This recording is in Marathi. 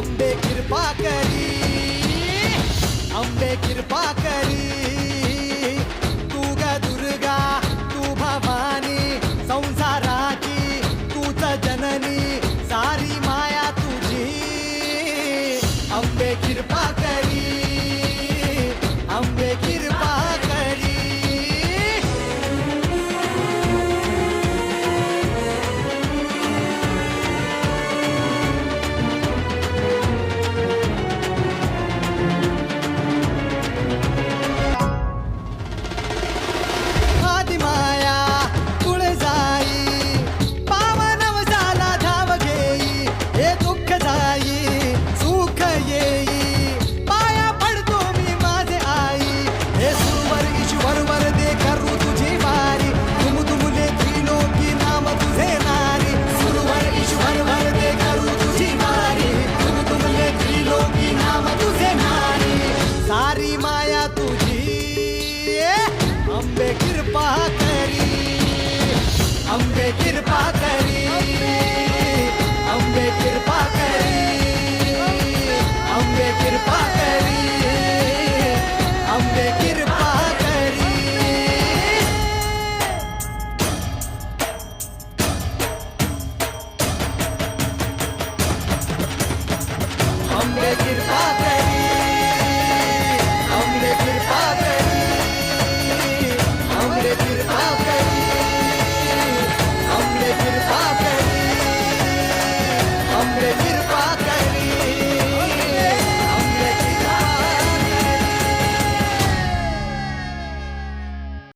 அம்பே கிருபா கரி அம்பே கிருபா கரி எதிர்பார்த்தறி